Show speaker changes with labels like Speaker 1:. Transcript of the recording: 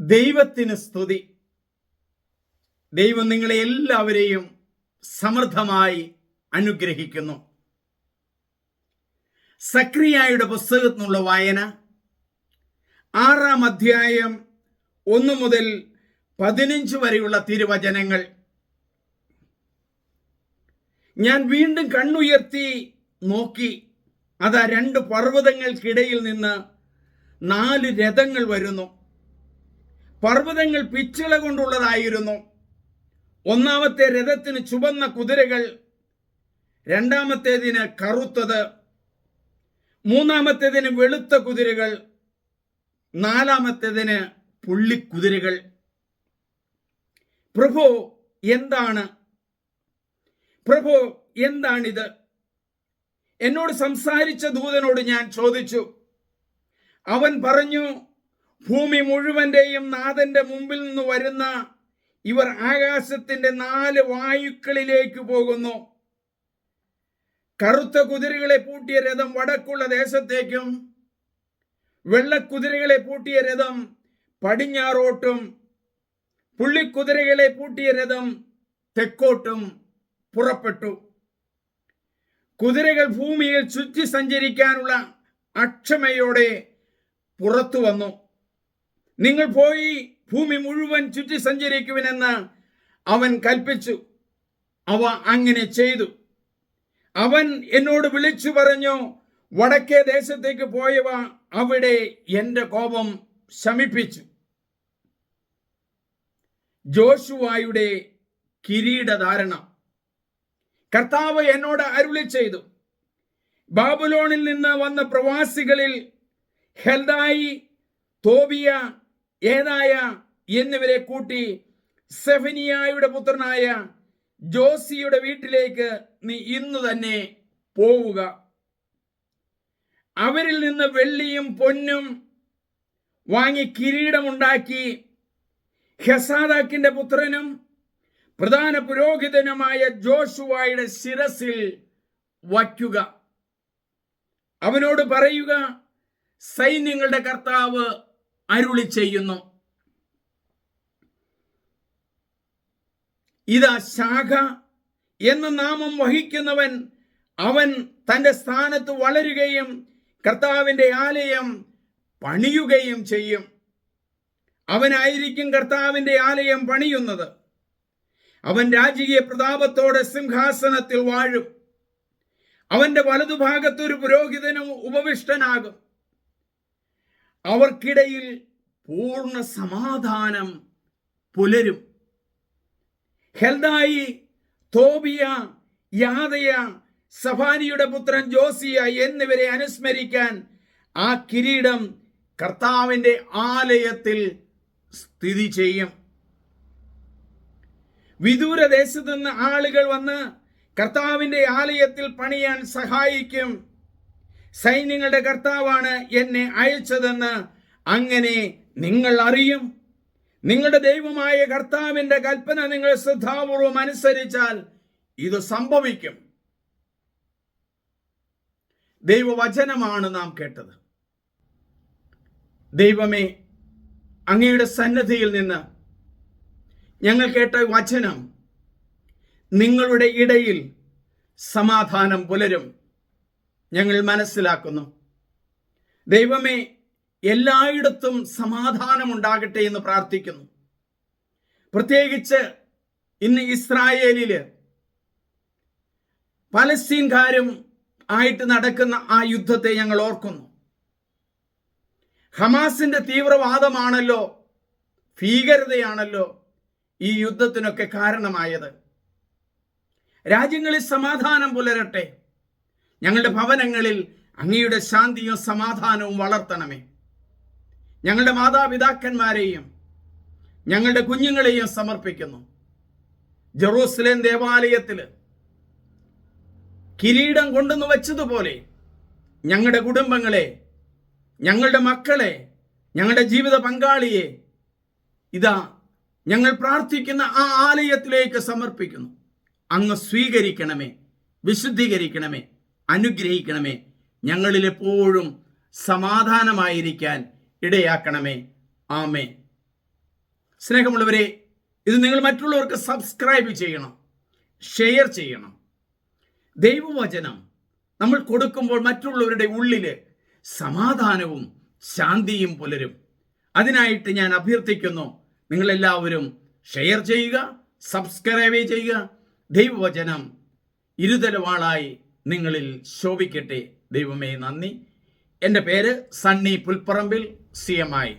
Speaker 1: ദൈവത്തിന് സ്തുതി. ദൈവം നിങ്ങളെ എല്ലാവരെയും സമൃദ്ധമായി അനുഗ്രഹിക്കുന്നു. സക്രിയായുടെ പുസ്തകത്തിൽ നിന്നുള്ള വായന ആറാം അധ്യായം ഒന്ന് മുതൽ പതിനഞ്ച് വരെയുള്ള തിരുവചനങ്ങൾ. ഞാൻ വീണ്ടും കണ്ണുയർത്തി നോക്കി അതാ രണ്ട് പർവതങ്ങൾക്കിടയിൽ നിന്ന് നാല് രഥങ്ങൾ വരുന്നു. പർവതങ്ങൾ പിച്ചള കൊണ്ടുള്ളതായിരുന്നു. ഒന്നാമത്തെ രഥത്തിന് ചുവന്ന കുതിരകൾ രണ്ടാമത്തേതിന് കറുത്തത് മൂന്നാമത്തേതിന് വെളുത്ത കുതിരകൾ നാലാമത്തേതിന് പുള്ളിക്കുതിരകൾ. പ്രഭു എന്താണ്? പ്രഭു എന്താണിത്? എന്നോട് സംസാരിച്ച ദൂതനോട് ഞാൻ ചോദിച്ചു. അവൻ പറഞ്ഞു ഭൂമി മുഴുവന്റെയും നാഥന്റെ മുമ്പിൽ നിന്ന് വരുന്ന ഇവർ ആകാശത്തിന്റെ നാല് വായുക്കളിലേക്ക് പോകുന്നു. കറുത്ത കുതിരകളെ പൂട്ടിയ രഥം വടക്കുള്ള ദേശത്തേക്കും വെള്ളക്കുതിരകളെ പൂട്ടിയ രഥം പടിഞ്ഞാറോട്ടും പുള്ളിക്കുതിരകളെ പൂട്ടിയ രഥം തെക്കോട്ടും പുറപ്പെട്ടു. കുതിരകൾ ഭൂമിയിൽ ചുറ്റി സഞ്ചരിക്കാനുള്ള അക്ഷമയോടെ പുറത്തു വന്നു. നിങ്ങൾ പോയി ഭൂമി മുഴുവൻ ചുറ്റി സഞ്ചരിക്കുവിനെന്ന് അവൻ കൽപ്പിച്ചു. അവ അങ്ങനെ ചെയ്തു. അവൻ എന്നോട് വിളിച്ചു പറഞ്ഞു വടക്കേ ദേശത്തേക്ക് പോയവ അവിടെ എന്റെ കോപം ശമിപ്പിച്ചു. ജോഷുവായുടെ കിരീടധാരണ. കർത്താവ് എന്നോട് അരുളി ചെയ്തു. ബാബുലോണിൽ നിന്ന് വന്ന പ്രവാസികളിൽ ഹെൽദായി തോബിയ ഏതായ എന്നിവരെ കൂട്ടി സെഫനിയായുടെ പുത്രനായ ജോസിയുടെ വീട്ടിലേക്ക് നീ ഇന്ന് തന്നെ പോവുക. അവരിൽ നിന്ന് വെള്ളിയും പൊന്നും വാങ്ങി കിരീടമുണ്ടാക്കി ഹെസാദാക്കിന്റെ പുത്രനും പ്രധാന പുരോഹിതനുമായ ജോഷുവായുടെ ശിരസിൽ വയ്ക്കുക. അവനോട് പറയുക സൈന്യങ്ങളുടെ കർത്താവ് അരുളി ചെയ്യുന്നു. ഇതാ ശാഖ എന്ന നാമം വഹിക്കുന്നവൻ അവൻ തന്റെ സ്ഥാനത്ത് വളരുകയും കർത്താവിന്റെ ആലയം പണിയുകയും ചെയ്യും. അവനായിരിക്കും കർത്താവിന്റെ ആലയം പണിയുന്നത്. അവൻ രാജകീയ പ്രതാപത്തോടെ സിംഹാസനത്തിൽ വാഴും. അവന്റെ വലതുഭാഗത്ത് ഒരു പുരോഹിതനും ഉപവിഷ്ടനാകും. അവർക്കിടയിൽ പൂർണ സമാധാനം പുലരും. ഹെൽദായി തോബിയ യാദയ സഫാനിയുടെ പുത്രൻ ജോസിയ എന്നിവരെ അനുസ്മരിക്കാൻ ആ കിരീടം കർത്താവിന്റെ ആലയത്തിൽ സ്ഥിതി ചെയ്യും. വിദൂര ദേശത്ത് നിന്ന് ആളുകൾ വന്ന് കർത്താവിന്റെ ആലയത്തിൽ പണിയാൻ സഹായിക്കും. സൈന്യങ്ങളുടെ കർത്താവാണ് എന്നെ അയച്ചതെന്ന് അങ്ങനെ നിങ്ങൾ അറിയും. നിങ്ങളുടെ ദൈവമായ കർത്താവിന്റെ കൽപ്പന നിങ്ങൾ ശ്രദ്ധാപൂർവം അനുസരിച്ചാൽ ഇത് സംഭവിക്കും. ദൈവവചനമാണ് നാം കേട്ടത്. ദൈവമേ അങ്ങയുടെ സന്നദ്ധിയിൽ നിന്ന് ഞങ്ങൾ കേട്ട വചനം നിങ്ങളുടെ ഇടയിൽ സമാധാനം പുലരും. ഞങ്ങൾ മനസ്സിലാക്കുന്നു. ദൈവമേ എല്ലായിടത്തും സമാധാനമുണ്ടാകട്ടെ എന്ന് പ്രാർത്ഥിക്കുന്നു. പ്രത്യേകിച്ച് ഇന്ന് ഇസ്രായേലിൽ പലസ്തീൻകാരും ആയിട്ട് നടക്കുന്ന ആ യുദ്ധത്തെ ഞങ്ങൾ ഓർക്കുന്നു. ഹമാസിന്റെ തീവ്രവാദമാണല്ലോ ഭീകരതയാണല്ലോ ഈ യുദ്ധത്തിനൊക്കെ കാരണമായത്. രാജ്യങ്ങളിൽ സമാധാനം പുലരട്ടെ. ഞങ്ങളുടെ ഭവനങ്ങളിൽ അങ്ങയുടെ ശാന്തിയും സമാധാനവും വളർത്തണമേ. ഞങ്ങളുടെ മാതാപിതാക്കന്മാരെയും ഞങ്ങളുടെ കുഞ്ഞുങ്ങളെയും സമർപ്പിക്കുന്നു. ജെറൂസലേം ദേവാലയത്തിൽ കിരീടം കൊണ്ടുവന്ന് വെച്ചതുപോലെ ഞങ്ങളുടെ കുടുംബങ്ങളെ ഞങ്ങളുടെ മക്കളെ ഞങ്ങളുടെ ജീവിത പങ്കാളിയെ ഇതാ ഞങ്ങൾ പ്രാർത്ഥിക്കുന്ന ആ ആലയത്തിലേക്ക് സമർപ്പിക്കുന്നു. അങ്ങ് സ്വീകരിക്കണമേ വിശുദ്ധീകരിക്കണമേ. അനുഗ്രഹിക്കണമേ. ഞങ്ങളിൽ എപ്പോഴും സമാധാനമായിരിക്കാൻ ഇടയാക്കണമേ. ആമേ സ്നേഹമുള്ളവരെ ഇത് നിങ്ങൾ മറ്റുള്ളവർക്ക് സബ്സ്ക്രൈബ് ചെയ്യണം ഷെയർ ചെയ്യണം. ദൈവവചനം നമ്മൾ കൊടുക്കുമ്പോൾ മറ്റുള്ളവരുടെ ഉള്ളിൽ സമാധാനവും ശാന്തിയും പുലരും. അതിനായിട്ട് ഞാൻ അഭ്യർത്ഥിക്കുന്നു നിങ്ങളെല്ലാവരും ഷെയർ ചെയ്യുക സബ്സ്ക്രൈബ് ചെയ്യുക. ദൈവവചനം ഇരുതലവാളായി നിങ്ങളിൽ ശോഭിക്കട്ടെ. ദൈവമേ നന്ദി. എന്റെ പേര് Sunny Pulparambil C M I